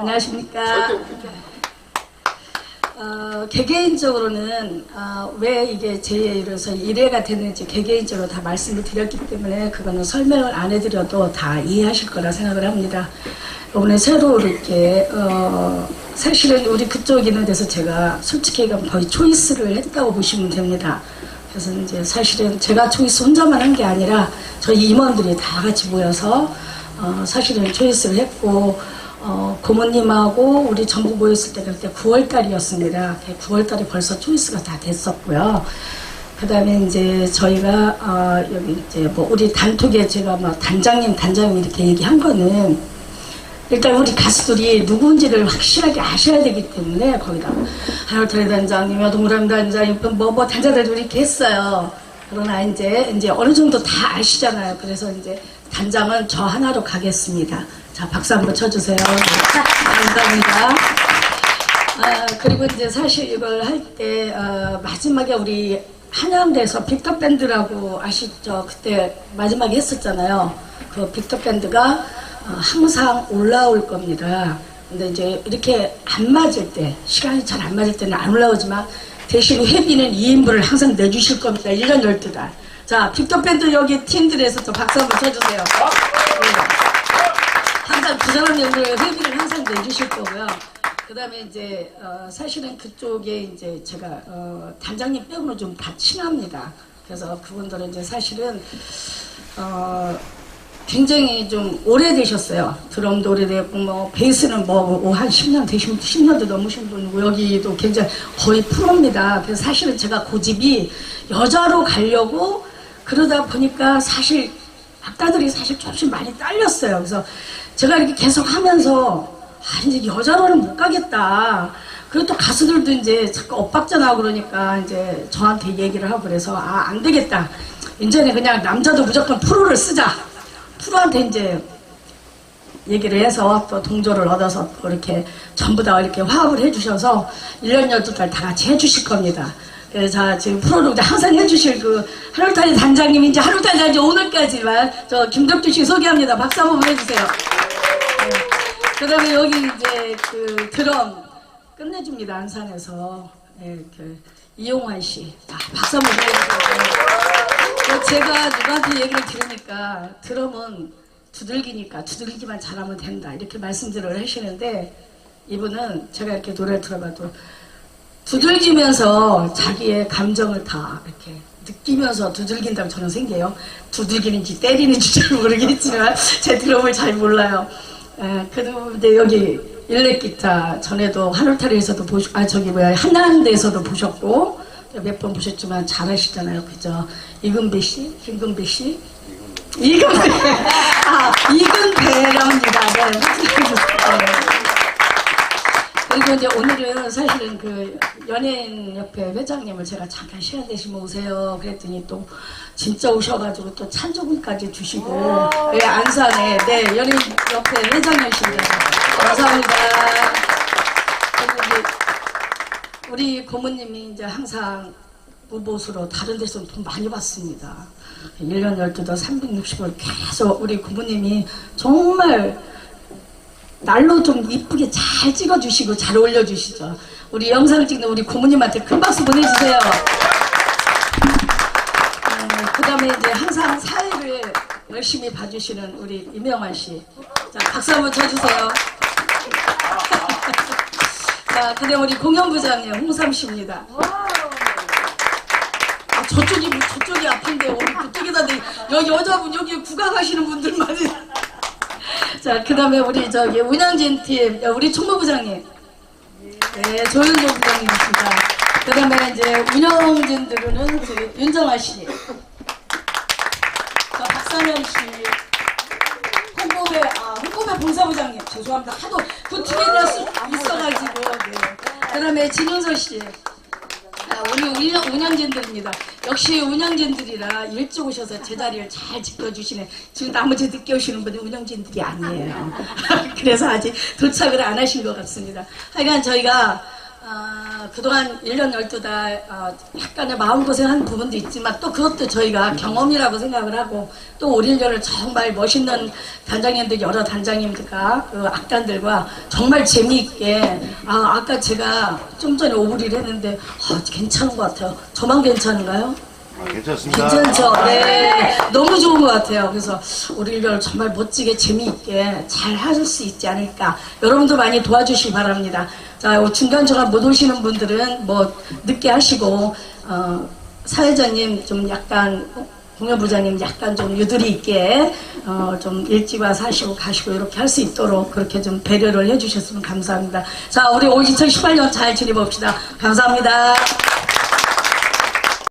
안녕하십니까. 어, 개개인적으로는 어, 왜 이게 제1에서 1회가 됐는지 개개인적으로 다 말씀을 드렸기 때문에 그거는 설명을 안 해드려도 다 이해하실 거라 생각을 합니다. 오늘 새로 이렇게 어, 사실은 우리 그쪽 있는 데서 제가 솔직히 얘기하면 거의 초이스를 했다고 보시면 됩니다. 그래서 이제 사실은 제가 초이스 혼자만 한 게 아니라 저희 임원들이 다 같이 모여서 어, 사실은 초이스를 했고 어, 고모님하고 우리 전부 모였을 때가 그때 9월달이었습니다. 9월달에 벌써 초이스가 다 됐었고요. 그 다음에 이제 저희가 어, 여기 이제 뭐 우리 단톡에 제가 뭐 단장님 단장님 이렇게 얘기한 거는 일단 우리 가수들이 누구인지를 확실하게 아셔야 되기 때문에 거기다 하늘타리 단장님, 동그라미 단장님, 뭐, 뭐 단장들도 이렇게 했어요. 그러나 이제, 이제 어느 정도 다 아시잖아요. 그래서 이제 단장은 저 하나로 가겠습니다. 자, 박수 한번 쳐주세요. 네, 감사합니다. 아, 그리고 이제 사실 이걸 할 때, 어, 마지막에 우리 한양대에서 빅터 밴드라고 아시죠? 그때 마지막에 했었잖아요. 그 빅터 밴드가 어, 항상 올라올 겁니다. 근데 이제 이렇게 안 맞을 때, 시간이 잘 안 맞을 때는 안 올라오지만 대신 회비는 2인분을 항상 내주실 겁니다. 1년 12달. 자, 빅터밴드 여기 팀들에서 저 박수 한번 쳐주세요. 네. 항상 그 사람 연구에 회비를 항상 내주실 거고요. 그 다음에 이제, 어, 사실은 그쪽에 이제 제가, 어, 단장님 빼고는 좀 다 친합니다. 그래서 그분들은 이제 사실은, 어, 굉장히 좀 오래되셨어요. 드럼도 오래됐고, 뭐, 베이스는 뭐, 한 10년 되신, 10년도 넘으신 분이고, 여기도 굉장히 거의 프로입니다. 그래서 사실은 제가 고집이 여자로 가려고 그러다 보니까 사실 악다들이 사실 조금씩 많이 딸렸어요. 그래서 제가 이렇게 계속 하면서, 아, 이제 여자로는 못 가겠다. 그리고 또 가수들도 이제 자꾸 엇박자 나오고 그러니까 이제 저한테 얘기를 하고 그래서, 아, 안 되겠다. 이제는 그냥 남자도 무조건 프로를 쓰자. 프로한테 이제 얘기를 해서 또 동조를 얻어서 또 이렇게 전부 다 이렇게 화합을 해주셔서 1년 12달 다 같이 해주실 겁니다. 그래서 자, 지금 이제 항상 해주실 그 하루타니 단장님 이제 하루타니 단장 오늘까지만 저 김덕주 씨 소개합니다. 박수 한번 해주세요. 그 다음에 여기 이제 그 드럼 끝내줍니다. 안산에서. 예, 그 이용환 씨. 아, 박수 한번 해주세요. 그 제가 누구한테 얘기를 들으니까 드럼은 두들기니까 두들기만 잘하면 된다 이렇게 말씀들을 하시는데 이분은 제가 이렇게 노래를 들어봐도 두들기면서 자기의 감정을 다 이렇게 느끼면서 두들긴다고 저는 생겨요. 두들기는지 때리는지 잘 모르겠지만 제 드럼을 잘 몰라요. 에, 그런데 여기 일렉 기타 전에도 하늘타리에서도 보셨, 아 저기 뭐야 한남대에서도 보셨고 몇 번 보셨지만 잘하시잖아요, 그죠? 이근배 씨, 김근배 씨, 이근배, 아 이근배랍니다. 네. 네. 그리고 이제 오늘은 사실은 그 연예인협회 회장님을 제가 잠깐 시간 되시면 오세요. 그랬더니 또 진짜 오셔가지고 또 찬조금까지 주시고 네, 안산에 네 연예인협회 회장님이십니다. 감사합니다. 우리 고모님이 이제 항상 무보수로 다른 데서 돈 많이 받습니다. 1년 12달 360을 계속 우리 고모님이 정말 날로 좀 이쁘게 잘 찍어주시고 잘 올려주시죠. 우리 영상을 찍는 우리 고모님한테 큰 박수 보내주세요. 그 다음에 이제 항상 사회를 열심히 봐주시는 우리 이명환 씨. 자, 박수 한번 쳐주세요. 자, 그 다음에 우리 공연부장님 홍삼 씨입니다. 아, 저쪽이, 뭐 저쪽이 아픈데, 오늘 그쪽에다, 대- 여기 여자분, 여기 구강하시는 분들 많이. 자, 그 다음에 우리 저기 운영진 팀, 야, 우리 총무부장님. 네, 조윤조 부장님이십니다. 그 다음에 이제 운영진들은 저기 윤정아 씨. 저 박상현 씨. 홍보배, 아, 홍보배 본사부장님. 죄송합니다. 하도 그 두개나 있어가지고. 네. 그 다음에 진은서 씨. 아, 우리 운영, 운영진들입니다. 역시 운영진들이라 일찍 오셔서 제자리를 잘 지켜주시네. 지금 나머지 늦게 오시는 분이 운영진들이 아니에요. 그래서 아직 도착을 안 하신 것 같습니다. 하여간 저희가, 아, 아, 그동안 1년 12달 어, 약간의 마음고생한 부분도 있지만 또 그것도 저희가 경험이라고 생각을 하고 또 오일년을 정말 멋있는 단장님들 여러 단장님들과 그 악단들과 정말 재미있게 아, 아까 제가 좀 전에 오브리를 했는데 아, 괜찮은 것 같아요. 저만 괜찮은가요? 아, 괜찮습니다. 괜찮죠? 네. 너무 좋은 것 같아요. 그래서 우리를 정말 멋지게 재미있게 잘 하실 수 있지 않을까. 여러분도 많이 도와주시기 바랍니다. 자, 중간중간 못 오시는 분들은 뭐 늦게 하시고, 어, 사회자님 좀 약간, 공연부장님 약간 좀 유두리 있게, 어, 좀 일찍 와서 하시고 가시고 이렇게 할 수 있도록 그렇게 좀 배려를 해주셨으면 감사합니다. 자, 우리 올 2018년 잘 지내봅시다. 감사합니다.